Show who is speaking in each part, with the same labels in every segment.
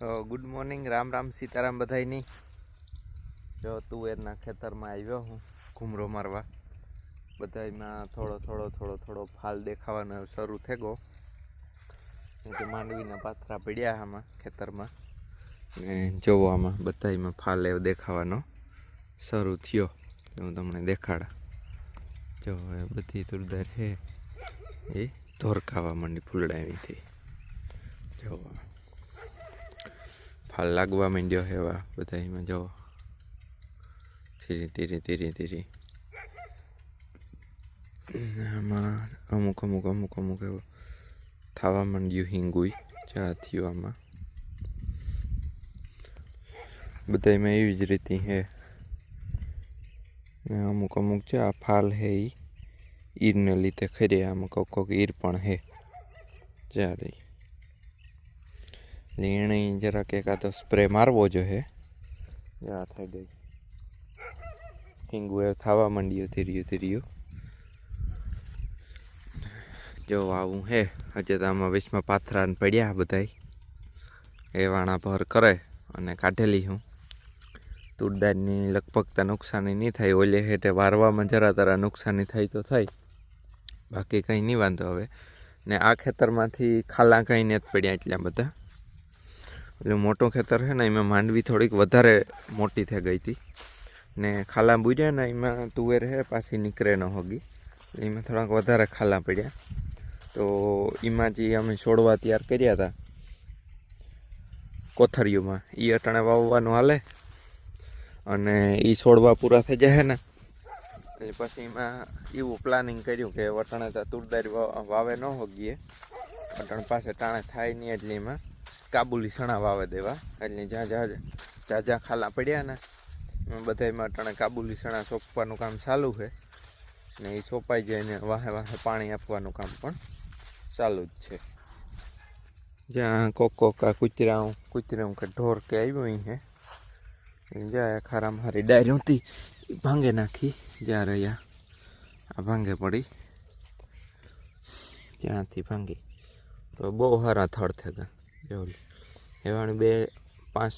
Speaker 1: Good morning Ram Ram Sitaram બધાની જો તુવેરના ખેતરમાં આવ્યો હું ઘૂમરો મારવા. બધાયમાં થોડો થોડો થોડો થોડો ફાલ દેખાવાનો શરૂ થઈ ગયો કે માંડવીના પાથરા પડ્યા આમાં ખેતરમાં. ને જોવો આમાં બધાયમાં ફાલ એવો દેખાવાનો શરૂ થયો. હું તમને દેખાડા. જો એ બધી તુરદાર છે એ ધોરકાવા માંડી ફૂલડાવીથી જો ફાલ લાગવા માંડ્યો હેવા બધા એમાં જો. ધીરે ધીરે ધીરે ધીરે. આમાં અમુક અમુક અમુક અમુક એવો થવા માંડ્યું હિંગુઈ, ચા થયું આમાં. બધા એમાં એવી જ રીતે હે અમુક અમુક છે આ ફાલ હે ઈ. ઈરને લીધે ખરે આમાં કોક કોક ઈર પણ હે ચારે એણે જરાક એકાદો સ્પ્રે મારવો જોઈએ જરા થઈ ગઈ. હિંગુ એ થવા માંડ્યું, ધીર્યું ધીર્યું. જો, આવું હે. હજે તો આમાં વીસમાં પાથરાને પડ્યા બધાય. એ વાણા ભર કરે અને કાઢેલી હું. તુરદારની લગભગ તો નુકસાની નહીં થાય, ઓલે હેઠે વારવામાં જરા તરા નુકસાની થાય તો થાય. બાકી કંઈ નહીં વાંધો હવે. ને આ ખેતરમાંથી ખાલા કંઈ નથી પડ્યા એટલા બધા. એટલે મોટું ખેતર છે ને, એમાં માંડવી થોડીક વધારે મોટી થઈ ગઈ હતી. ને ખાલા બુજ્યા ને એમાં તુવેર છે, પાછી નીકળે ન હોગી. એમાં થોડાક વધારે ખાલા પડ્યા. તો એમાં જે અમે છોડવા તૈયાર કર્યા હતા કોથરીઓમાં એ અટાણે વાવવાનું હાલે. અને એ છોડવા પૂરા થઈ જાય ને એટલે પછી એમાં એવું પ્લાનિંગ કર્યું કે વટાણે તુરદારી વાવે ન હોગીએ. વટાણ પાસે ટાણે થાય નહીં એટલે એમાં કાબુલી સણા વાવે દેવા. એટલે જ્યાં જ્યાં જ્યાં જ્યાં ખાલા પડ્યા ને બધામાં ટાણે કાબુલી સણા સોંપવાનું કામ ચાલુ છે. ને એ સોંપાઈ જાય ને વાહે વાહે પાણી આપવાનું કામ પણ ચાલુ જ છે. જ્યાં કોક કોક આ કૂતરા કૂતરા કે ઢોર કે આવ્યો અહીં હે. જ્યાં ખારામાં હારી ડાયરી હતી એ ભાંગે નાખી, જ્યાં રહ્યા. આ ભાંગે પડી. ત્યાંથી ભાંગી. તો બહુ સારા થડ થઈ ગયા જેવું બે પાંચ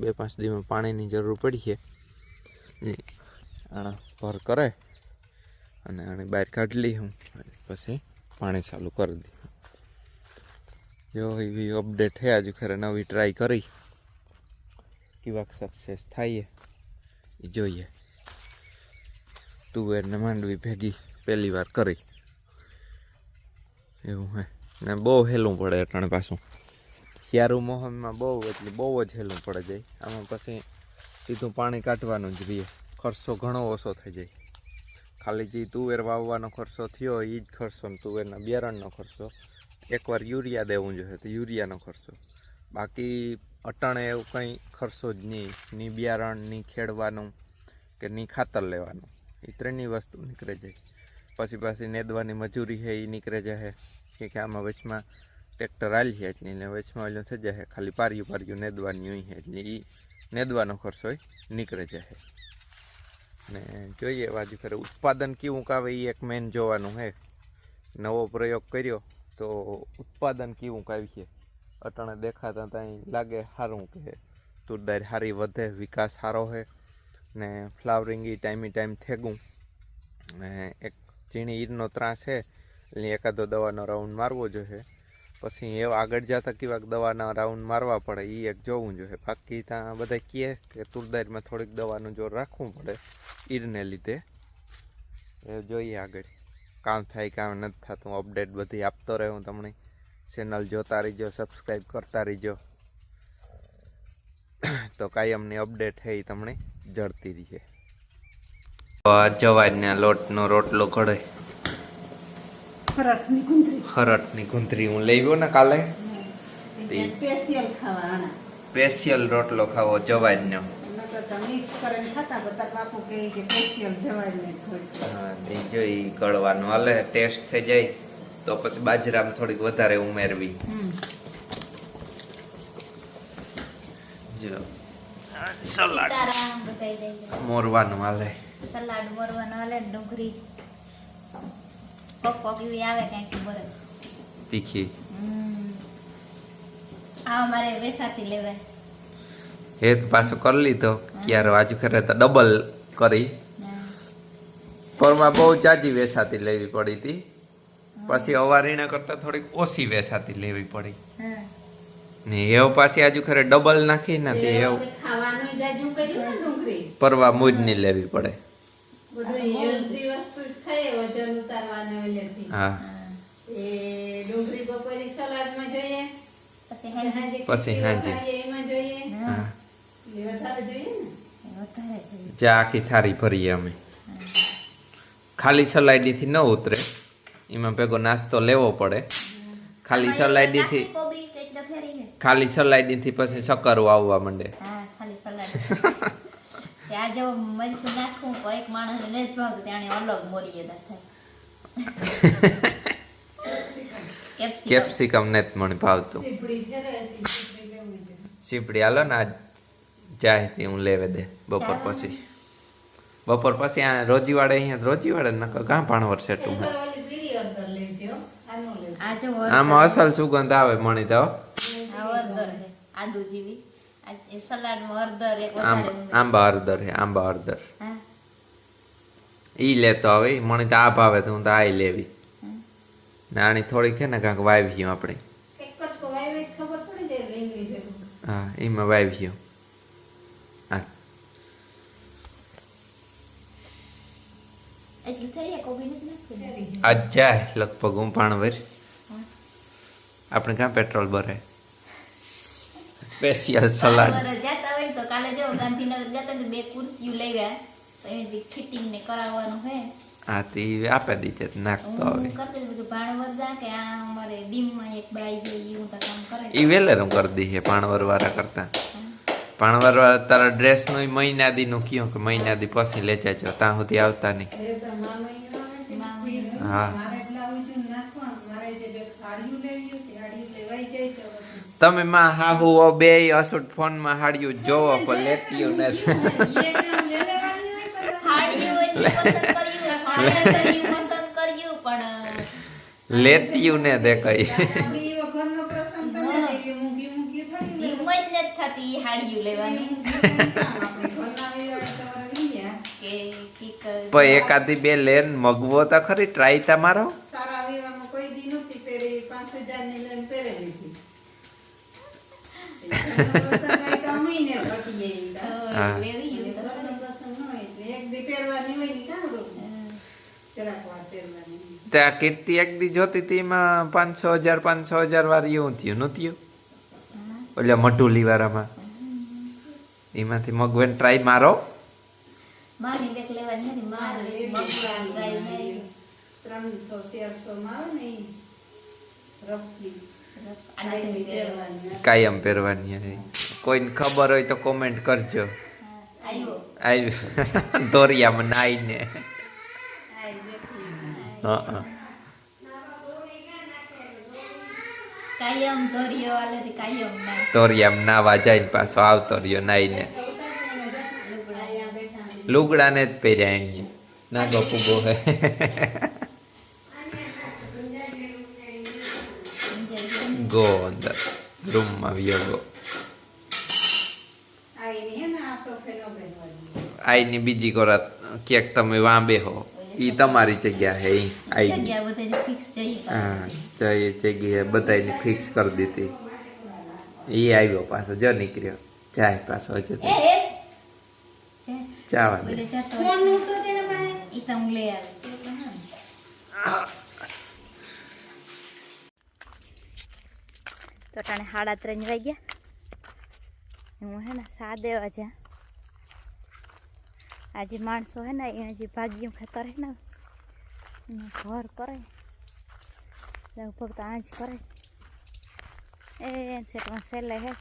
Speaker 1: બે પાંચ દિવસમાં પાણીની જરૂર પડી છે. આણા ભર કરે અને આને બહાર કાઢી લઈ હું. પછી પાણી ચાલુ કરી દઈ જો એવી અપડેટ છે, હજુ ખરે નવી ટ્રાય કરી. કેવાક સક્સેસ થાય એ જોઈએ. તુવેરને માંડવી ભેગી પહેલી વાર કરી. એવું હે. ને બહુ હેલું પડે અટાણે પાછું. યારું મોહમમાં બહુ એટલે બહુ જ હેલું પડે જાય. આમાં પછી સીધું પાણી કાઢવાનું જ રહીએ ખર્ચો ઘણો ઓછો થઈ જાય. ખાલી જે તુવેર વાવવાનો ખર્ચો થયો એ જ ખર્ચો ને તુવેરના બિયારણનો ખર્ચો. એકવાર યુરિયા દેવું જોઈએ તો યુરિયાનો ખર્ચો. બાકી અટાણે એવું કંઈ ખર્ચો જ નહીં. ની બિયારણ, ની ખેડવાનું કે ની ખાતર લેવાનું. એ ત્રણેય વસ્તુ નીકળે જાય. પછી પાછી નેદવાની મજૂરી છે એ નીકળે જાય. કે આમાં વચમાં ટ્રેક્ટર આલી છે એટલે એને વચમાં થઈ જાય ખાલી પાર્યું પાર્યું નેદવાની હોય એટલે એ નેદવાનો ખર્ચો નીકળે જાય ને જોઈએ બાજુ ખરે ઉત્પાદન કેવું કાવે એ એક મેન જોવાનું હે. નવો પ્રયોગ કર્યો તો ઉત્પાદન કેવું કાવી છે? અટાણે દેખાતા ત્યાં લાગે સારું કે તુરદાર સારી વધે, વિકાસ સારો છે ને ફ્લાવરિંગ એ ટાઈમે ટાઈમ થેગું. ને એક ઝીણી ઈરનો ત્રાસ છે એટલે એકાદો દવાનો રાઉન્ડ મારવો જોઈએ. પછી એ આગળ જતા કેવાક દવાના રાઉન્ડ મારવા પડે એ એક જોવું જોઈએ. બાકી ત્યાં બધા કહે કે તુરદારીમાં થોડીક દવાનું જોર રાખવું પડે ઈરને લીધે. એ જોઈએ આગળ. કામ થાય કામ નથી થતું અપડેટ બધી આપતો રહું તમને. ચેનલ જોતા રહીજો સબસ્ક્રાઈબ કરતા રહીજો. તો કાયમની અપડેટ એ તમને જડતી રહીએ જવાજના લોટનો રોટલો ઘડે.
Speaker 2: ખરટની
Speaker 1: હરટની ગુંદરી હું લઈ ગયો ને કાલે? તે-
Speaker 2: સ્પેશિયલ
Speaker 1: રોટલો ખાવો
Speaker 2: જવાઈનો
Speaker 1: જોઈ કળવાનું હાલે ટેસ્ટ થઈ જાય તો પછી બાજરામાં થોડીક વધારે ઉમેરવી. જો. સલાડ મોરવાનું હાલે.
Speaker 3: સલાડ મોરવાનું હાલે ડુંગળી. પક પક એવી આવે કાંઈક બરે
Speaker 1: તીખી.
Speaker 3: આ અમારે વેસાતી લેવાય.
Speaker 1: એ તો પાછો કરી લીધો. ક્યારે આજુ ખરે તો ડબલ કરી. પરમાં બહુ ચાજી વેસાતી લેવી પડી હતી પછી અવારીના કરતા થોડીક ઓછી વેસાતી લેવી પડી. ને એવ પાછી આજુ ખરે ડબલ નાખી ને તે એવ.
Speaker 2: ખાવાનું જાજુ કર્યું
Speaker 1: પરવા મૂજની લેવી પડે.
Speaker 2: બધું હેલ્ધી વસ્તુ જ ખાઈએ વજન ઉતારવાને ઓલેથી
Speaker 1: હા
Speaker 3: હા.
Speaker 2: એ ડુંગળી બપોરી સલાડમાં જોઈએ
Speaker 3: પછી
Speaker 1: પછી
Speaker 2: ખીચડી એમાં જોઈએ.
Speaker 3: હા.
Speaker 2: વધારે જોઈએ ને?
Speaker 3: એ વધારે જોઈએ.
Speaker 1: ચા આખી થારી ભરીએ અમે. ખાલી સલાઈડીથી ન ઉતરે. એમાં ભેગો નાસ્તો લેવો પડે. ખાલી
Speaker 3: છે.
Speaker 1: ખાલી સલાઈડીથી પછી સકરો આવવા માંડે.
Speaker 3: ખાલી સલાડ તે આ જો મરચું નાખવું તો એક માણસ ને જ ભાગ ત્યાણે અલગ મોરીએ થાય. કેપ્સિકમ.
Speaker 1: ને મને ભાવતું. સીપડી હાલો ને આજ હું લેવે દે બપોર પછી. બપોર પછી આ રોજીવાડે અહીંયા રોજીવાડે નકર ગાં ભાણવર છે
Speaker 2: એ
Speaker 1: ટું
Speaker 2: તો. ઓલી પીળી હળદર લેજો આનો લેજો
Speaker 3: આ જો
Speaker 1: આમાં અસલ સુગંધ આવે મણી તો.
Speaker 3: આ હળદર છે આદુ જેવી.
Speaker 1: આંબા હળદર હે આંબા
Speaker 3: હા.
Speaker 1: ઈ લેતો આવે મને તો આ ભાવે તો હું તો આ લેવી. નાની થોડીક હે ને કાંક વાવ્યું આપણે. હા એમાં વાવ્યું હા. આજ જાય લગભગ હું ભાણવર
Speaker 3: હા.
Speaker 1: આપણે ક્યાં પેટ્રોલ ભરાય? સ્પેશિયલ સલાડ
Speaker 3: જતા હોય તો કાલે જો ગાંધીનગર જતા તો બે કુર્તીઓ લઈ ગયા. તો એની ફિટિંગ ને કરાવવાનું હે
Speaker 1: હા તે આપે દીધે નાખતો હવે.
Speaker 3: કરતી બધું કે આ અમારે ડીમમાં એક બાઈ ગઈ હું તો કામ કરે.
Speaker 1: ઈ વેલેરું કરી દઈએ ભાણવર વાળા કરતા. ભાણવર વાળા તારા ડ્રેસનું મહિના દી નું કયો કે મહિના દી પછી લે જો ત્યાં સુધી આવતા નહીં.
Speaker 2: એ.
Speaker 1: હા.
Speaker 2: મારે બ્લાઉઝ નાખવાનું મારે જે બે સાડીઓ લેવી હતી સાડીઓ લેવાઈ જાય તો પછી.
Speaker 1: તમે માં હાહુ બે અસુટ ફોનમાં હાડ્યું જોવો પણ લેટ્યું નથી.
Speaker 2: એ કામ લે લેવાની હોય તો
Speaker 3: હાડિયું એટલું પસંદ કર્યું હાડિયું પસંદ કર્યું પણ
Speaker 1: લેટ્યું ને તે કઈ એકાદી બે લેન મગવો તો ખરી ટ્રાય તમારો
Speaker 2: તારા વિવાહમાં કોઈ દી નહોતી પહેરી પાંચ હજારની લઈને પહેરેલી હતી ઘરનો પ્રસંગ હોય તો અમીને ઘટીએ ઈ તો.
Speaker 1: હા.
Speaker 3: લેવી
Speaker 2: એટલે ઘરનો પ્રસંગ ન હોય એટલે એક દી પહેરવાની હોય ને કામ રોકવું? જરાક વાર પહેરવાની
Speaker 1: ત્યાં કીર્તિ એક જોતી હતી, એમાં પાંચસો હજાર પાંચસો હજાર વાર એવું થયું, નહોતું. એટલે મઢુલી વાળામાં એમાંથી મગવેન ટ્રાય મારો.
Speaker 2: ત્રણસો ચારસો માં
Speaker 1: કાયમ પહેરવાની. કોઈને ખબર હોય તો કોમેન્ટ કરજો.
Speaker 3: આવ્યો
Speaker 1: દોરિયામાં નાઈને. હા
Speaker 3: કાયમ ના
Speaker 1: દોરિયામાં નાવા જાય ને પાછો આવતો રહ્યો નાઈને. લુગડાને જ પહેર્યા અહીંયા. નાગો ફૂગો હે. ગો અંદર રૂમમાં વ્યો ગો
Speaker 2: આઈને
Speaker 1: બીજી કોરા ક્યાંક તમે વાંબે હો એ તમારી જગ્યા હે આઈ આઈની
Speaker 3: જગ્યા બધે ફિક્સ જઈએ
Speaker 1: હા જઈએ જગ્યાએ બધાની ફિક્સ કરી દીધી એ આવ્યો પાછો જો નીકળ્યો જાય પાછો હજુ
Speaker 3: બોલે
Speaker 1: દે
Speaker 3: જાતો
Speaker 2: ફોનનું તો
Speaker 3: ટાણે સાડા ત્રણ વાગ્યા હું હે ને સા દેવા જા આજે માણસો હે ને એને જે ભાગ્યું ખેતર હે ને, એને ઘર કરે લગભગ તો આજ કરે એ સેટમાં સેલે હે.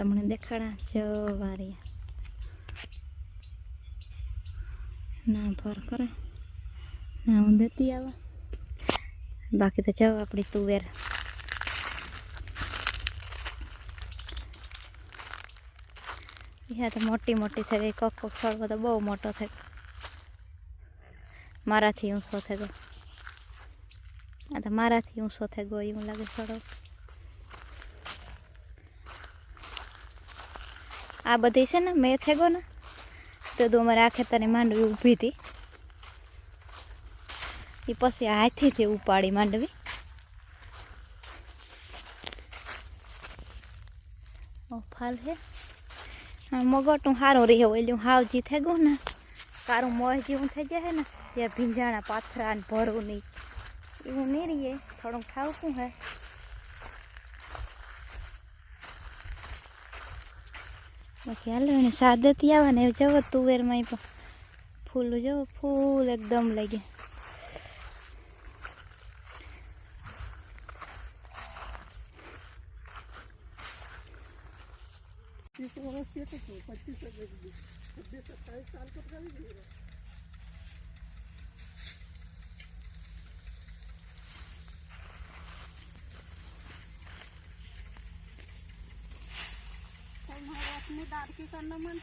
Speaker 3: તમને દેખાડા જવારિયા ના, ભર કરે. ના, હું દેતી આવે. બાકી તો જાઓ આપણી તુવેર યા તો મોટી મોટી થઈ ગઈ. કોક કોક સળવો તો બહુ મોટો થઈ મારાથી ઊંસો થઈ ગયો. આ તો મારાથી ઊંચો થઈ ગયો, એવું લાગે સળવ આ બધી છે ને, મેં થઈ ગયો ને, તો તો અમારે આ ખેતરની માંડવી ઊભી હતી. એ પછી હાથીથી ઉપાડી માંડવી. ફાલ હે. મગટું સારું રહે ઓલું હાવજી થઈ ગયું ને. કારું મોહ જેવું થઈ જાય ને, ત્યાં ભીંજાણા, પાથરા ને ભરવું નહીં. એવું નહીં રહીએ, થોડુંક ઠાવકું હે. બાકી હાલો, એને સાદેથી આવે ને જવો તુવેરમાં પણ ફૂલ જવો ફૂલ એકદમ લઈ ગયા
Speaker 2: दार Tanaman.